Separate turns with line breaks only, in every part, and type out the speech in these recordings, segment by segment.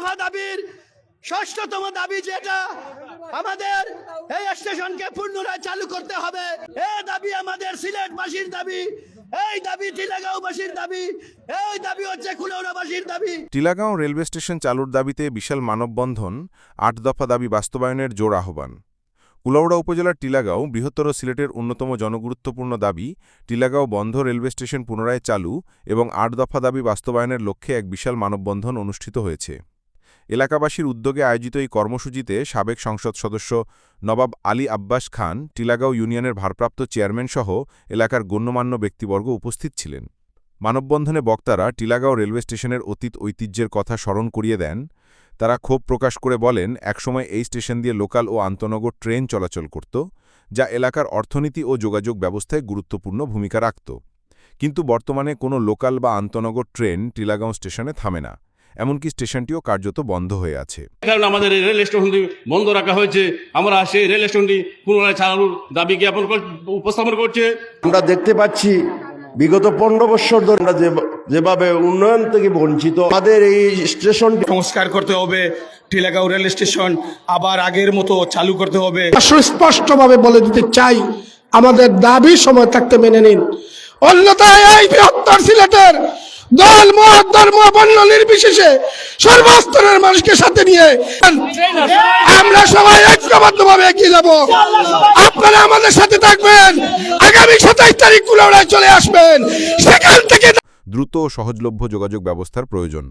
দফা দাবির ষষ্ঠতম দাবি যেটা, আমাদের এই স্টেশনকে পুনরায় চালু করতে হবে। এই দাবি আমাদের সিলেটবাসীর দাবি, এই দাবি টিলাগাঁওবাসীর দাবি, এই দাবি হচ্ছে কুলৌড়াবাসীর দাবি।
টিলাগাঁও রেলওয়ে স্টেশন চালুর দাবিতে বিশাল মানববন্ধন, আট দফা দাবি বাস্তবায়নের জোর আহ্বান। কুলাউড়া উপজেলার টিলাগাঁও বৃহত্তর সিলেটের অন্যতম জনগুরুত্বপূর্ণ দাবি টিলাগাঁও বন্ধ রেলওয়ে স্টেশন পুনরায় চালু এবং আট দফা দাবি বাস্তবায়নের লক্ষ্যে এক বিশাল মানববন্ধন অনুষ্ঠিত হয়েছে। এলাকাবাসীর উদ্যোগে আয়োজিত এই কর্মসূচিতে সাবেক সংসদ সদস্য নবাব আলী আব্বাস খান, টিলাগাঁও ইউনিয়নের ভারপ্রাপ্ত চেয়ারম্যানসহ এলাকার গণ্যমান্য ব্যক্তিবর্গ উপস্থিত ছিলেন। মানববন্ধনে বক্তারা টিলাগাঁও রেলওয়ে স্টেশনের অতীত ঐতিহ্যের কথা স্মরণ করিয়ে দেন। তারা ক্ষোভ প্রকাশ করে বলেন, একসময় এই স্টেশন দিয়ে লোকাল ও আন্তনগর ট্রেন চলাচল করত, যা এলাকার অর্থনীতি ও যোগাযোগ ব্যবস্থায় গুরুত্বপূর্ণ ভূমিকা রাখত। কিন্তু বর্তমানে কোনো লোকাল বা আন্তনগর ট্রেন টিলাগাঁও স্টেশনে থামে না। এমনকি স্টেশনটিও কার্যত বন্ধ হয়ে আছে।
কারণ আমাদের এই রেল স্টেশনটি বন্ধ রাখা হয়েছে। আমরা সেই রেল স্টেশনটি পুনরায় চালানোর দাবি জ্ঞাপন উপস্থাপন করছে।
আমরা দেখতে পাচ্ছি বিগত পনেরো বছর ধরে আমরা যেভাবে উন্নয়ন থেকে বঞ্চিত আমাদের এই স্টেশন
সংস্কার করতে হবে টিলাগাঁও রেল স্টেশন আবার আগের মতো চালু করতে হবে।
সুস্পষ্টভাবে বলে দিতে চাই আমাদের দাবি সময় থাকতে মেনে নিন। অন্যথায় এই বৃহত্তর সিলেটের দল মত ধর্ম বর্ণ নির্বিশেষে সর্বস্তরের মানুষকে সাথে নিয়ে আমরা সবাই ঐক্যবদ্ধভাবে এগিয়ে যাব। আপনারা আমাদের সাথে থাকবেন। আগামী সাতাইশ তারিখ কুলাউড়ায় চলে আসবেন। সেখান থেকে
দ্রুত ও সহজলভ্য যোগাযোগ ব্যবস্থার প্রয়োজন।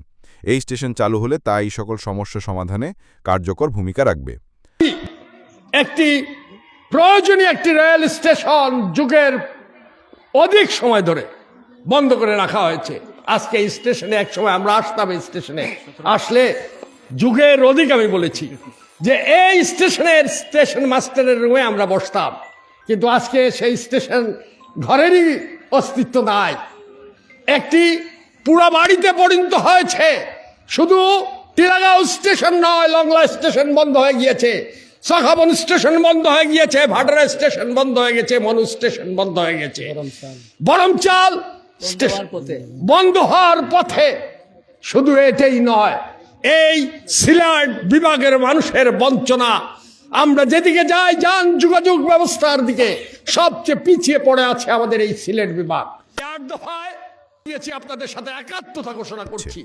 এই স্টেশন চালু হলে তা এই সকল সমস্যা সমাধানে কার্যকর ভূমিকা রাখবে।
একটি প্রয়োজনীয় একটি রেল স্টেশন যুগের অধিক সময় ধরে বন্ধ করে রাখা হয়েছে। আজকে এই স্টেশনে এক সময় আমরা আসতাম স্টেশনে। আসলে যুগের অধিক আমি বলেছি যে এই স্টেশনের স্টেশন মাস্টারের রুমে আমরা বসতাম। কিন্তু আজকে সেই স্টেশন ঘরেরই অস্তিত্ব নাই। একটি পুরা বাড়িতে পরিণত হয়েছে। শুধু টিলাগাঁও স্টেশন নয় লংলা স্টেশন বন্ধ হয়ে গিয়েছে। সখাবন স্টেশন বন্ধ হয়ে গিয়েছে ভাডারা স্টেশন বন্ধ হয়ে গেছে মনু স্টেশন বন্ধ হয়ে গেছে। বরমচাল বন্ধ হওয়ার পথে শুধু এটাই নয় এই সিলেট বিভাগের মানুষের বঞ্চনা। আমরা যেদিকে যাই যান যোগাযোগ ব্যবস্থার দিকে সবচেয়ে পিছিয়ে পড়ে আছে আমাদের এই সিলেট বিভাগ। চার দফায় দিয়েছি আপনাদের সাথে একাত্মতা ঘোষণা করছি।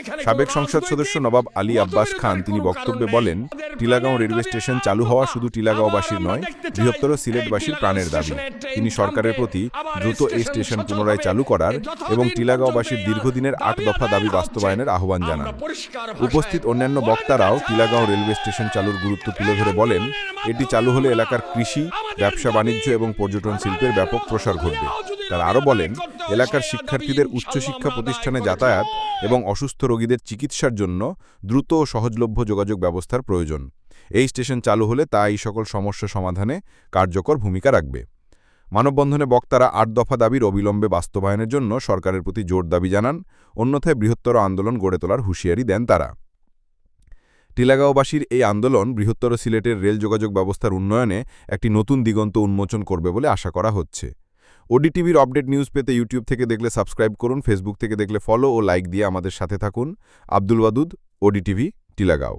এখানে
সাবেক সংসদ সদস্য নবাব আলী আব্বাস খান তিনি বক্তব্যে বলেন টিলাগাঁও রেলওয়ে স্টেশন চালু হওয়া শুধু টিলাগাঁওবাসীর নয় বৃহত্তর সিলেটবাসীর প্রাণের দাবি। তিনি সরকারের প্রতি দ্রুত এই স্টেশন পুনরায় চালু করার এবং টিলাগাঁওবাসীর দীর্ঘদিনের আট দফা দাবি বাস্তবায়নের আহ্বান জানান। উপস্থিত অন্যান্য বক্তারাও টিলাগাঁও রেলওয়ে স্টেশন চালুর গুরুত্ব তুলে ধরে বলেন এটি চালু হলে এলাকার কৃষি ব্যবসা বাণিজ্য এবং পর্যটন শিল্পের ব্যাপক প্রসার ঘটবে। তারা আরও বলেন, এলাকার শিক্ষার্থীদের উচ্চশিক্ষা প্রতিষ্ঠানে যাতায়াত এবং অসুস্থ রোগীদের চিকিৎসার জন্য দ্রুত ও সহজলভ্য যোগাযোগ ব্যবস্থার প্রয়োজন। এই স্টেশন চালু হলে তা এই সকল সমস্যা সমাধানে কার্যকর ভূমিকা রাখবে। মানববন্ধনে বক্তারা আট দফা দাবির অবিলম্বে বাস্তবায়নের জন্য সরকারের প্রতি জোর দাবি জানান, অন্যথায় বৃহত্তর আন্দোলন গড়ে তোলার হুঁশিয়ারি দেন তারা। টিলাগাঁওবাসীর এই আন্দোলন বৃহত্তর সিলেটের রেল যোগাযোগ ব্যবস্থার উন্নয়নে একটি নতুন দিগন্ত উন্মোচন করবে বলে আশা করা হচ্ছে। ওডিটিভির আপডেট নিউজ পেতে ইউটিউব থেকে দেখলে সাবস্ক্রাইব করুন, ফেসবুক থেকে দেখলে ফলো ও লাইক দিয়ে আমাদের সাথে থাকুন। আব্দুল ওয়াদুদ, ওডিটিভি, টিলাগাঁও।